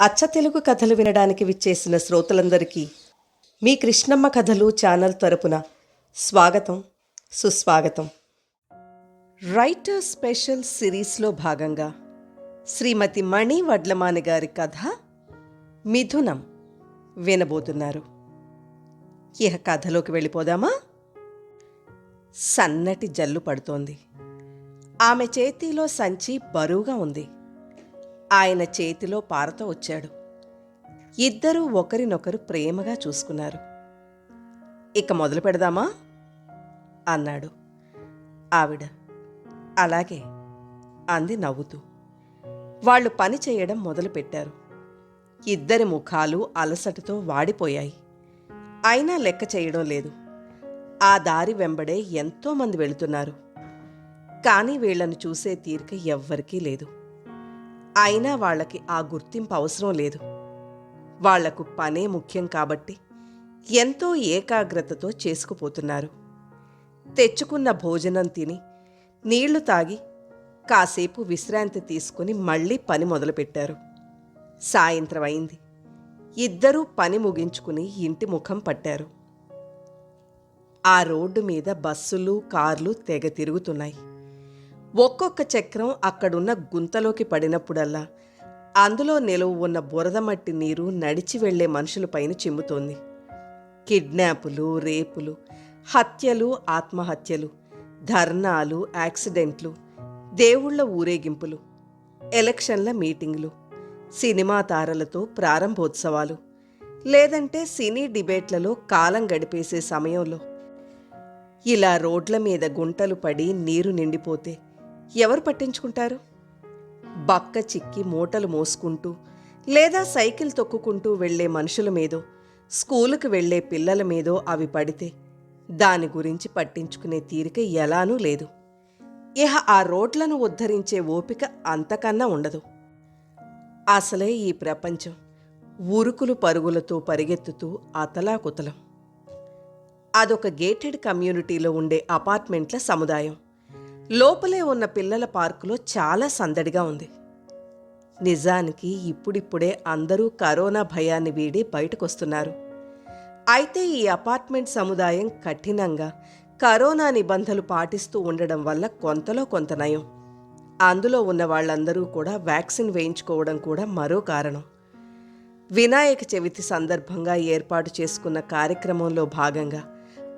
అచ్చ తెలుగు కథలు వినడానికి విచ్చేసిన శ్రోతలందరికీ మీ కృష్ణమ్మ కథలు ఛానల్ తరపున స్వాగతం సుస్వాగతం. రైటర్ స్పెషల్ సిరీస్లో భాగంగా శ్రీమతి మణి వడ్లమాని గారి కథ మిథునం వినబోతున్నారు. ఇహ కథలోకి వెళ్ళిపోదామా? సన్నటి జల్లు పడుతోంది. ఆమె చేతిలో సంచి బరువుగా ఉంది. ఆయన చేతిలో పారతో వచ్చాడు. ఇద్దరూ ఒకరినొకరు ప్రేమగా చూసుకున్నారు. ఇక మొదలు పెడదామా? అన్నాడు. ఆవిడ అలాగే అంది నవ్వుతూ. వాళ్ళు పని చేయడం మొదలుపెట్టారు. ఇద్దరి ముఖాలు అలసటతో వాడిపోయాయి. అయినా లెక్క చేయడం లేదు. ఆ దారి వెంబడే ఎంతోమంది వెళుతున్నారు. కానీ వీళ్ళను చూసే తీరిక ఎవ్వరికీ లేదు. అయినా వాళ్ళకి ఆ గుర్తింపు అవసరం లేదు. వాళ్ళకు పనే ముఖ్యం కాబట్టి ఎంతో ఏకాగ్రతతో చేసుకుపోతున్నారు. తెచ్చుకున్న భోజనం తిని నీళ్ళు తాగి కాసేపు విశ్రాంతి తీసుకుని మళ్ళీ పని మొదలుపెట్టారు. సాయంత్రం అయింది. ఇద్దరూ పని ముగించుకుని ఇంటి ముఖం పట్టారు. ఆ రోడ్డు మీద బస్సులు కార్లు తెగ తిరుగుతున్నాయి. ఒక్కొక్క చక్రం అక్కడున్న గుంతలోకి పడినప్పుడల్లా అందులో నిలువ ఉన్న బురదమట్టి నీరు నడిచి వెళ్ళే మనుషులపైన చిమ్ముతోంది. కిడ్నాపులు రేపులు హత్యలు ఆత్మహత్యలు ధర్నాలు యాక్సిడెంట్లు దేవుళ్ళ ఊరేగింపులు ఎలక్షన్ల మీటింగులు సినిమా తారలతో ప్రారంభోత్సవాలు లేదంటే సినీ డిబేట్లలో కాలం గడిపేసే సమయంలో ఇలా రోడ్ల మీద గుంటలు పడి నీరు నిండిపోతే ఎవరు పట్టించుకుంటారు? బక్క చిక్కి మూటలు మోసుకుంటూ లేదా సైకిల్ తొక్కుకుంటూ వెళ్ళే మనుషుల మీదో స్కూలుకు వెళ్ళే పిల్లల మీదో అవి పడితే దాని గురించి పట్టించుకునే తీరిక ఎలానూ లేదు. ఇహ ఆ రోడ్లను ఉద్ధరించే ఓపిక అంతకన్నా ఉండదు. అసలే ఈ ప్రపంచం ఉరుకులు పరుగులతో పరిగెత్తుతూ అతలాకుతలం. అదొక గేటెడ్ కమ్యూనిటీలో ఉండే అపార్ట్మెంట్ల సముదాయం. లోపలే ఉన్న పిల్లల పార్కులో చాలా సందడిగా ఉంది. నిజానికి ఇప్పుడిప్పుడే అందరూ కరోనా భయాన్ని వీడి బయటకొస్తున్నారు. అయితే ఈ అపార్ట్మెంట్ సముదాయం కఠినంగా కరోనా నిబంధనలు పాటిస్తూ ఉండడం వల్ల కొంతలో కొంత నయం. అందులో ఉన్న వాళ్ళందరూ కూడా వ్యాక్సిన్ వేయించుకోవడం కూడా మరో కారణం. వినాయక చవితి సందర్భంగా ఏర్పాటు చేసుకున్న కార్యక్రమంలో భాగంగా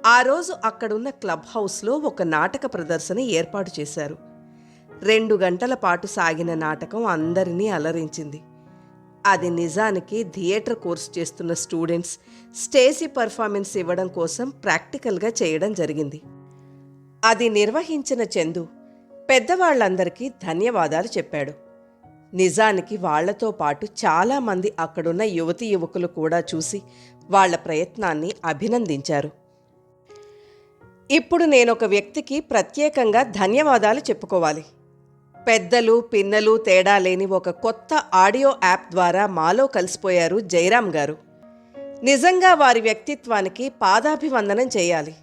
ఆ రోజు అక్కడున్న క్లబ్ హౌస్లో ఒక నాటక ప్రదర్శన ఏర్పాటు చేశారు. రెండు గంటల పాటు సాగిన నాటకం అందరినీ అలరించింది. అది నిజానికి థియేటర్ కోర్స్ చేస్తున్న స్టూడెంట్స్ స్టేజీ పర్ఫార్మెన్స్ ఇవ్వడం కోసం ప్రాక్టికల్గా చేయడం జరిగింది. అది నిర్వహించిన చందు పెద్దవాళ్ళందరికీ ధన్యవాదాలు చెప్పాడు. నిజానికి వాళ్ళతో పాటు చాలామంది అక్కడున్న యువతి యువకులు కూడా చూసి వాళ్ళ ప్రయత్నాన్ని అభినందించారు. ఇప్పుడు నేను ఒక వ్యక్తికి ప్రత్యేకంగా ధన్యవాదాలు చెప్పుకోవాలి. పెద్దలు పిన్నలు తేడా లేని ఒక కొత్త ఆడియో యాప్ ద్వారా మాలో కలిసిపోయారు జయరాం గారు. నిజంగా వారి వ్యక్తిత్వానికి పాదాభివందనం చేయాలి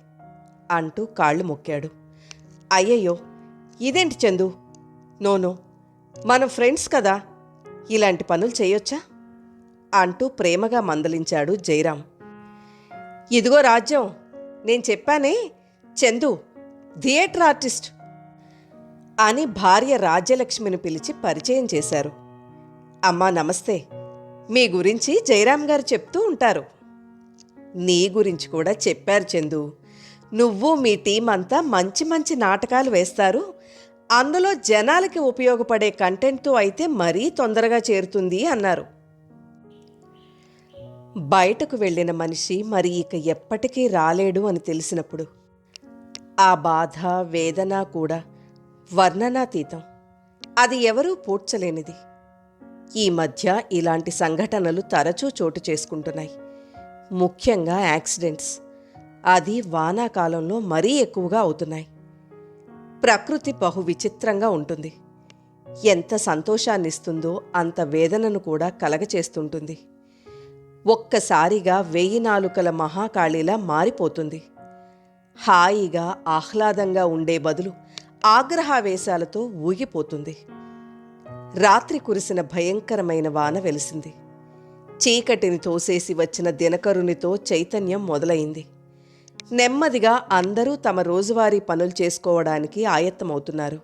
అంటూ కాళ్ళు మొక్కాడు. అయ్యయ్యో! ఇదేంటి చందు? నోనో! మనం ఫ్రెండ్స్ కదా? ఇలాంటి పనులు చేయొచ్చా? అంటూ ప్రేమగా మందలించాడు జయరాం ఇదిగో రాజ్యం! నేను చెప్పానే చందు థియేటర్ ఆర్టిస్ట్ అని భార్య రాజ్యలక్ష్మిని పిలిచి పరిచయం చేశారు. అమ్మా నమస్తే. మీ గురించి జయరాం గారు చెప్తూ ఉంటారు. నీ గురించి కూడా చెప్పారు చందు. నువ్వు మీ టీం అంతా మంచి మంచి నాటకాలు వేస్తారు. అందులో జనాలకి ఉపయోగపడే కంటెంట్తో అయితే మరీ తొందరగా చేరుతుంది అన్నారు. బయటకు వెళ్ళిన మనిషి మరి ఇక ఎప్పటికీ రాలేడు అని తెలిసినప్పుడు ఆ బాధ వేదన కూడా వర్ణనాతీతం. అది ఎవరూ పూడ్చలేనిది. ఈ మధ్య ఇలాంటి సంఘటనలు తరచూ చోటు చేసుకుంటున్నాయి. ముఖ్యంగా యాక్సిడెంట్స్. అది వానాకాలంలో మరీ ఎక్కువగా అవుతున్నాయి. ప్రకృతి బహు విచిత్రంగా ఉంటుంది. ఎంత సంతోషాన్నిస్తుందో అంత వేదనను కూడా కలగచేస్తుంటుంది. ఒక్కసారిగా వెయ్యి నాలుకల మహాకాళిలా మారిపోతుంది. హాయిగా ఆహ్లాదంగా ఉండే బదులు ఆగ్రహావేశాలతో ఊగిపోతుంది. రాత్రి కురిసిన భయంకరమైన వాన వెలిసింది. చీకటిని తోసేసి వచ్చిన దినకరునితో చైతన్యం మొదలైంది. నెమ్మదిగా అందరూ తమ రోజువారీ పనులు చేసుకోవడానికి ఆయత్తమవుతున్నారు.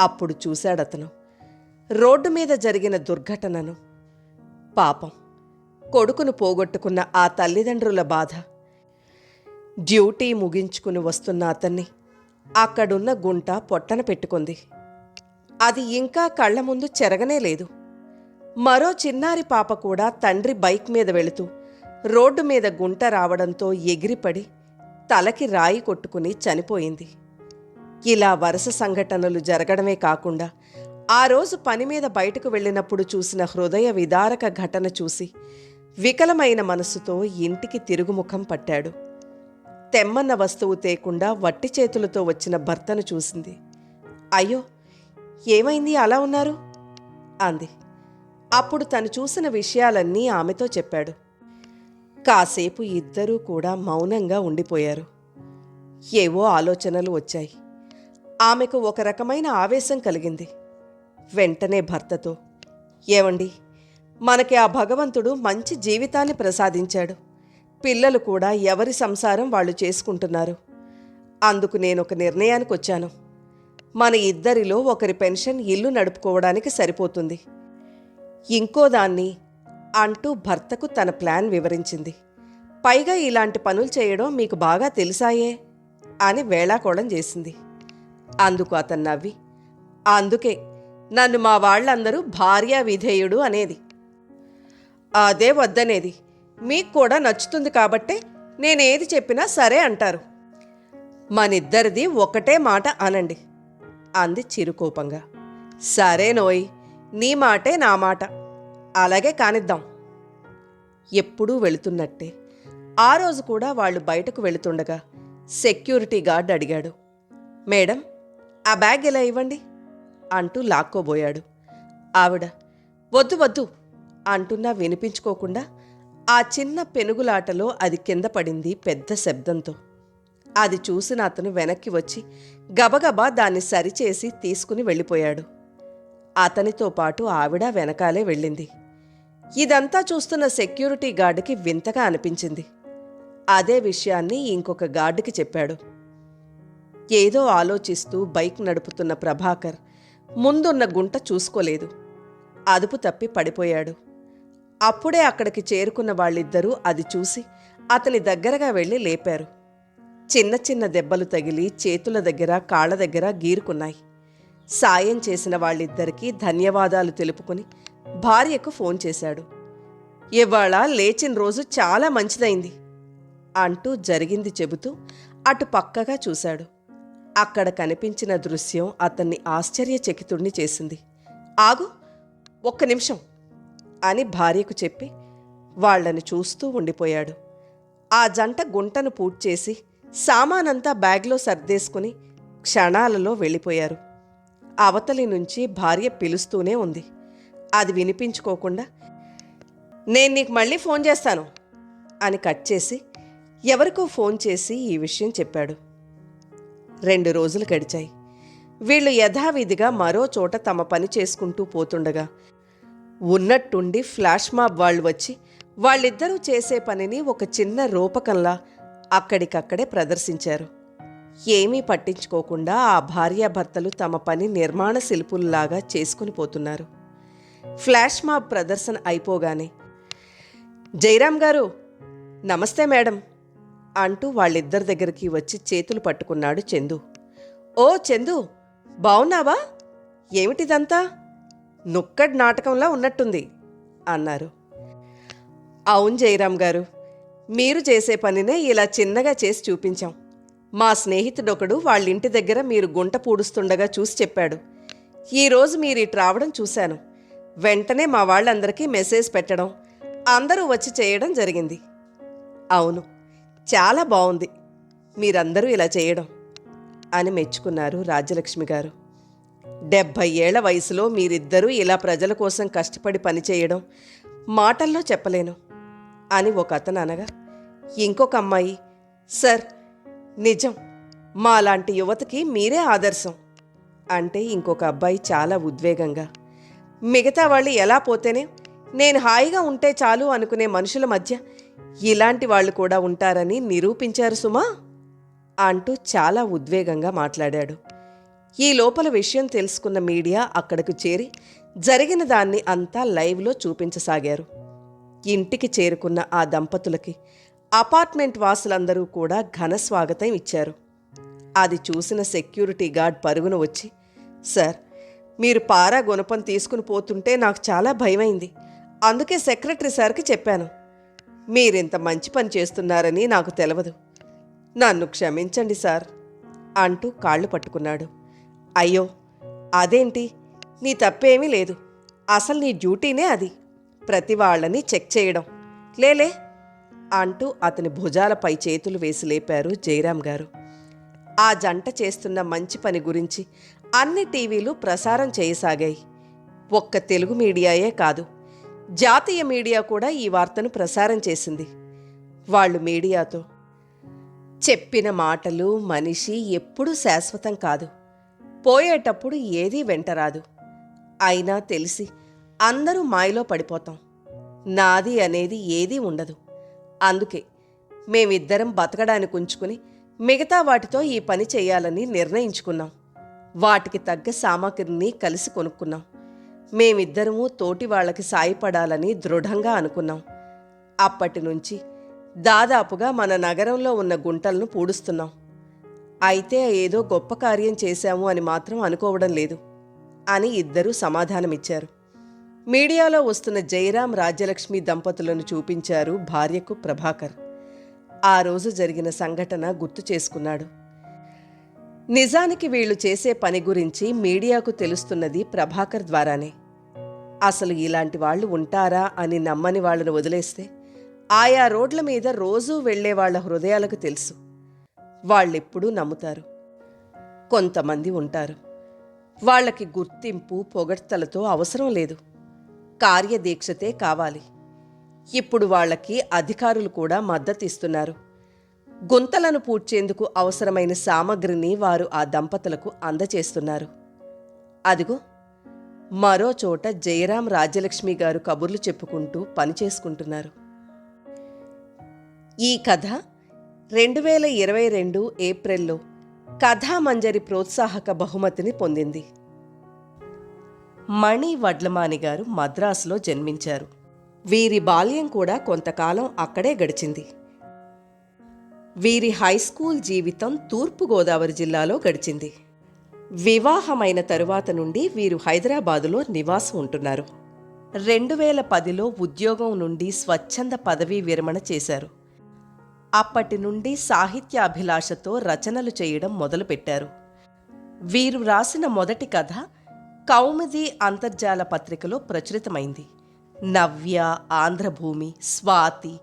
అప్పుడు చూశాడతను. రోడ్డు మీద జరిగిన దుర్ఘటనను. పాపం. కొడుకును పోగొట్టుకున్న ఆ తల్లిదండ్రుల బాధ. డ్యూటీ ముగించుకుని వస్తున్న అతన్ని అక్కడున్న గుంట పొట్టన పెట్టుకుంది. అది ఇంకా కళ్ళ ముందు చెరగనే లేదు. మరో చిన్నారి పాప కూడా తండ్రి బైక్ మీద వెళుతూ రోడ్డు మీద గుంట రావడంతో ఎగిరిపడి తలకి రాయి కొట్టుకుని చనిపోయింది. ఇలా వరుస సంఘటనలు జరగడమే కాకుండా ఆ రోజు పని మీద బయటకు వెళ్ళినప్పుడు చూసిన హృదయ విదారక ఘటన చూసి వికలమైన మనసుతో ఇంటికి తిరుగుముఖం పట్టాడు. తెమ్మన్న వస్తువు తేకుండా వట్టి చేతులతో వచ్చిన భర్తను చూసింది. అయ్యో ఏమైంది? అలా ఉన్నారు? అంది. అప్పుడు తను చూసిన విషయాలన్నీ ఆమెతో చెప్పాడు. కాసేపు ఇద్దరూ కూడా మౌనంగా ఉండిపోయారు. ఏవో ఆలోచనలు వచ్చాయి. ఆమెకు ఒక రకమైన ఆవేశం కలిగింది. వెంటనే భర్తతో ఏవండి? మనకి ఆ భగవంతుడు మంచి జీవితాన్ని ప్రసాదించాడు. పిల్లలు కూడా ఎవరి సంసారం వాళ్ళు చేసుకుంటున్నారు? అందుకు నేను ఒక నిర్ణయానికి వచ్చాను మన ఇద్దరిలో ఒకరి పెన్షన్ ఇల్లు నడుపుకోవడానికి సరిపోతుంది. ఇంకో దాన్ని అంటూ భర్తకు తన ప్లాన్ వివరించింది. పైగా ఇలాంటి పనులు చేయడం మీకు బాగా తెలుసాయే అని వేళాకోళం చేసింది. అందుకు అతను నవ్వి అందుకే నన్ను మా వాళ్ళందరూ భార్యా విధేయుడు అనేది. అదే వద్దనేది. మీకు కూడా నచ్చుతుంది కాబట్టే నేనేది చెప్పినా సరే అంటారు. మనిద్దరిది ఒకటే మాట అనండి అంది చిరుకోపంగా. సరే నోయ్ నీ మాటే నా మాట. అలాగే కానిద్దాం. ఎప్పుడూ వెళుతున్నట్టే. ఆ రోజు కూడా వాళ్ళు బయటకు వెళుతుండగా సెక్యూరిటీ గార్డ్ అడిగాడు మేడం ఆ బ్యాగ్ ఎలా ఇవ్వండి? అంటూ లాక్కోబోయాడు. ఆవిడ వద్దు వద్దు అంటున్నా వినిపించుకోకుండా ఆ చిన్న పెనుగులాటలో అది కింద పడింది పెద్ద శబ్దంతో. అది చూసిన అతను వెనక్కి వచ్చి గబగబా దాన్ని సరిచేసి తీసుకుని వెళ్ళిపోయాడు. అతనితో పాటు ఆవిడ వెనకాలే వెళ్ళింది. ఇదంతా చూస్తున్న సెక్యూరిటీ గార్డుకి వింతగా అనిపించింది. అదే విషయాన్ని ఇంకొక గార్డుకి చెప్పాడు. ఏదో ఆలోచిస్తూ బైక్ నడుపుతున్న ప్రభాకర్ ముందున్న గుంట చూసుకోలేదు. అదుపు తప్పి పడిపోయాడు. అప్పుడే అక్కడికి చేరుకున్న వాళ్ళిద్దరూ అది చూసి అతని దగ్గరగా వెళ్ళి లేపారు. చిన్న చిన్న దెబ్బలు తగిలి చేతుల దగ్గర కాళ్ళ దగ్గర గీరుకున్నాయి. సాయం చేసిన వాళ్ళిద్దరికీ ధన్యవాదాలు తెలుపుకుని భార్యకు ఫోన్ చేశాడు. ఇవాళ లేచిన రోజు చాలా మంచిదైంది అంటూ జరిగింది చెబుతూ అటు పక్కగా చూశాడు. అక్కడ కనిపించిన దృశ్యం అతన్ని ఆశ్చర్యచకితుణ్ణి చేసింది. ఆగు ఒక్క నిమిషం. అని భార్యకు చెప్పి వాళ్ళని చూస్తూ ఉండిపోయాడు. ఆ జంట గుంటను పూడ్చేసి సామానంతా బ్యాగ్లో సర్దేసుకుని క్షణాలలో వెళ్ళిపోయారు. అవతలి నుంచి భార్య పిలుస్తూనే ఉంది. అది వినిపించుకోకుండా నేను నీకు మళ్ళీ ఫోన్ చేస్తాను అని కట్ చేసి ఎవరికో ఫోన్ చేసి ఈ విషయం చెప్పాడు. రెండు రోజులు గడిచాయి. వీళ్ళు యథావిధిగా మరో చోట తమ పని చేసుకుంటూ పోతుండగా ఉన్నట్టుండి ఫ్లాష్ మాబ్ వాళ్ళు వచ్చి వాళ్ళిద్దరూ చేసే పనిని ఒక చిన్న రూపకంలా అక్కడికక్కడే ప్రదర్శించారు. ఏమీ పట్టించుకోకుండా ఆ భార్యాభర్తలు తమ పని నిర్మాణ శిల్పుల్లాగా చేసుకుని పోతున్నారు. ఫ్లాష్ మాబ్ ప్రదర్శన అయిపోగానే జయరామ్ గారు నమస్తే మేడం అంటూ వాళ్ళిద్దరి దగ్గరికి వచ్చి చేతులు పట్టుకున్నాడు చందు. ఓ చందు బావున్నావా? ఏమిటిదంతా? నుక్కడ్ నాటకంలా ఉన్నట్టుంది అన్నారు. అవును జయరామ్ గారు మీరు చేసే పనినే ఇలా చిన్నగా చేసి చూపించాం. మా స్నేహితుడొకడు వాళ్ళింటి దగ్గర మీరు గుంట పూడుస్తుండగా చూసి చెప్పాడు. ఈరోజు మీరు ఇటు రావడం చూశాను. వెంటనే మా వాళ్ళందరికీ మెసేజ్ పెట్టడం అందరూ వచ్చి చేయడం జరిగింది. అవును చాలా బాగుంది మీరందరూ ఇలా చేయడం అని మెచ్చుకున్నారు రాజ్యలక్ష్మి గారు. డెబ్భై ఏళ్ళ వయసులో మీరిద్దరూ ఇలా ప్రజల కోసం కష్టపడి పనిచేయడం మాటల్లో చెప్పలేను అని ఒక అతను అనగా ఇంకొక అమ్మాయి. సార్ నిజం. మాలాంటి యువతకి మీరే ఆదర్శం. అంటే ఇంకొక అబ్బాయి చాలా ఉద్వేగంగా మిగతా వాళ్ళు ఎలా పోతేనే నేను హాయిగా ఉంటే చాలు అనుకునే మనుషుల మధ్య ఇలాంటి వాళ్ళు కూడా ఉంటారని నిరూపించారు సుమా అంటూ చాలా ఉద్వేగంగా మాట్లాడాడు. ఈ లోపల విషయం తెలుసుకున్న మీడియా అక్కడకు చేరి జరిగిన దాన్ని అంతా లైవ్లో చూపించసాగారు. ఇంటికి చేరుకున్న ఆ దంపతులకి అపార్ట్మెంట్ వాసులందరూ కూడా ఘన స్వాగతం ఇచ్చారు. అది చూసిన సెక్యూరిటీ గార్డ్ పరుగున వచ్చి సార్ మీరు పారా గుణపం తీసుకుని పోతుంటే నాకు చాలా భయమైంది. అందుకే సెక్రటరీ సార్కి చెప్పాను. మీరింత మంచి పని చేస్తున్నారని నాకు తెలవదు. నన్ను క్షమించండి సార్ అంటూ కాళ్ళు పట్టుకున్నాడు. అయ్యో అదేంటి? నీ తప్పేమీ లేదు. అసలు నీ డ్యూటీనే అది. ప్రతి వాళ్ళని చెక్ చేయడం. లేలే అంటూ అతని భుజాలపై చేతులు వేసి లేపారు జయరాం గారు. ఆ జంట చేస్తున్న మంచి పని గురించి అన్ని టీవీలు ప్రసారం చేయసాగాయి. ఒక్క తెలుగు మీడియాయే కాదు జాతీయ మీడియా కూడా ఈ వార్తను ప్రసారం చేసింది. వాళ్ళు మీడియాతో చెప్పిన మాటలు మనిషి ఎప్పుడూ శాశ్వతం కాదు. పోయేటప్పుడు ఏదీ వెంటరాదు. అయినా తెలిసి అందరూ మాయలో పడిపోతాం. నాది అనేది ఏదీ ఉండదు. అందుకే మేమిద్దరం బతకడానికి ఉంచుకుని మిగతా వాటితో ఈ పని చేయాలని నిర్ణయించుకున్నాం. వాటికి తగ్గ సామాగ్రిని కలిసి కొనుక్కున్నాం. మేమిద్దరము తోటి వాళ్ళకి సాయపడాలని దృఢంగా అనుకున్నాం. అప్పటి నుంచి దాదాపుగా మన నగరంలో ఉన్న గుంటలను పూడుస్తున్నాం. అయితే ఏదో గొప్ప కార్యం చేశాము అని మాత్రం అనుకోవడం లేదు అని ఇద్దరూ సమాధానమిచ్చారు. మీడియాలో వస్తున్న జయరాం రాజ్యలక్ష్మి దంపతులను చూపించారు భార్యకు ప్రభాకర్. ఆ రోజు జరిగిన సంఘటన గుర్తు చేసుకున్నాడు. నిజానికి వీళ్ళు చేసే పని గురించి మీడియాకు తెలుస్తున్నది ప్రభాకర్ ద్వారానే. అసలు ఇలాంటి వాళ్ళు ఉంటారా అని నమ్మని వాళ్ళను వదిలేస్తే ఆయా రోడ్ల మీద రోజూ వెళ్ళే వాళ్ళ హృదయాలకు తెలుసు. వాళ్ళెప్పుడూ నమ్ముతారు. కొంతమంది ఉంటారు. వాళ్ళకి గుర్తింపు పొగడ్తలతో అవసరం లేదు. కార్యదీక్షతే కావాలి. ఇప్పుడు వాళ్ళకి అధికారులు కూడా మద్దతిస్తున్నారు. గుంతలను పూడ్చేందుకు అవసరమైన సామగ్రిని వారు ఆ దంపతులకు అందచేస్తున్నారు. అదిగో మరో చోట జయరాం రాజ్యలక్ష్మి గారు కబుర్లు చెప్పుకుంటూ పనిచేసుకుంటున్నారు. ఈ కథ రెండు వేల ఇరవై రెండు ఏప్రిల్లో కథామంజరి ప్రోత్సాహక బహుమతిని పొందింది. మణి వడ్లమాని గారు మద్రాసులో జన్మించారు. వీరి బాల్యం కూడా కొంతకాలం అక్కడే గడిచింది. వీరి హై స్కూల్ జీవితం తూర్పుగోదావరి జిల్లాలో గడిచింది. వివాహమైన తరువాత నుండి వీరు హైదరాబాదులో నివాసం ఉంటున్నారు. రెండు వేల పదిలో ఉద్యోగం నుండి స్వచ్ఛంద పదవీ విరమణ చేశారు. అప్పటి నుండి సాహిత్యాభిలాషతో రచనలు చేయడం మొదలుపెట్టారు. వీరు రాసిన మొదటి కథ కౌముది అంతర్జాల పత్రికలో ప్రచురితమైంది. నవ్య ఆంధ్రభూమి స్వాతి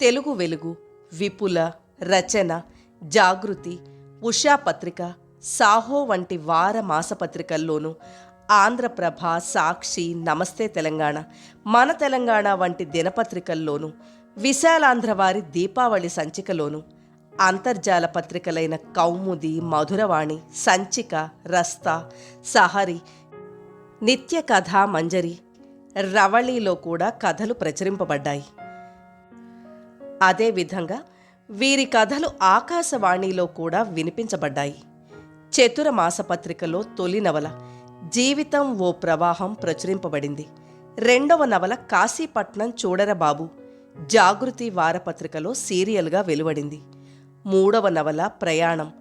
తెలుగు వెలుగు విపుల రచన జాగృతి ఉషా పత్రిక సాహో వంటి వార మాసపత్రికల్లోనూ ఆంధ్రప్రభ సాక్షి నమస్తే తెలంగాణ మన తెలంగాణ వంటి దినపత్రికల్లోనూ విశాలాంధ్ర వారి దీపావళి సంచికలోనూ అంతర్జాల పత్రికలైన కౌముది మధురవాణి సంచిక రస్తా సహరి నిత్య కథ మంజరి రవళిలో కూడా కథలు ప్రచురింపబడ్డాయి. అదేవిధంగా వీరి కథలు ఆకాశవాణిలో కూడా వినిపించబడ్డాయి. చతుర మాసపత్రికలో తొలి నవల జీవితం ఓ ప్రవాహం ప్రచురింపబడింది. రెండవ నవల కాశీపట్నం చూడరబాబు జాగృతి వారపత్రికలో సీరియల్గా వెలువడింది. మూడవ నవల ప్రయాణం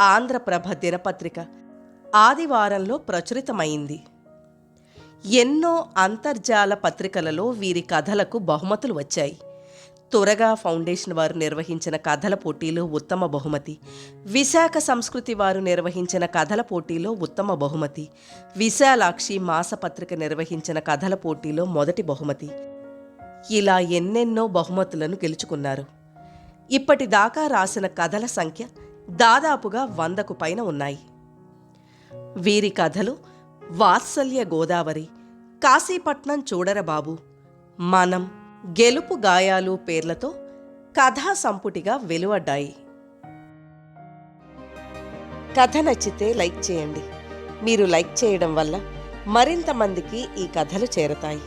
ఆంధ్రప్రభ దినపత్రిక ఆదివారంలో ప్రచురితమైంది. ఎన్నో అంతర్జాల పత్రికలలో వీరి కథలకు బహుమతులు వచ్చాయి. త్వరగా ఫౌండేషన్ వారు నిర్వహించిన కథల పోటీలో ఉత్తమ బహుమతి. విశాఖ సంస్కృతి వారు నిర్వహించిన కథల పోటీలో ఉత్తమ బహుమతి. విశాలాక్షి మాసపత్రిక నిర్వహించిన కథల పోటీలో మొదటి బహుమతి. ఇలా ఎన్నెన్నో బహుమతులను గెలుచుకున్నారు. ఇప్పటిదాకా రాసిన కథల సంఖ్య దాదాపుగా వందకు పైన ఉన్నాయి. వీరి కథలు వాత్సల్య గోదావరి కాశీపట్నం చూడరబాబు మనం గెలుపు గాయాలు పేర్లతో కథా సంపుటిగా వెలువడ్డాయి. కథ నచ్చితే లైక్ చేయండి. మీరు లైక్ చేయడం వల్ల మరింత మందికి ఈ కథలు చేరతాయి.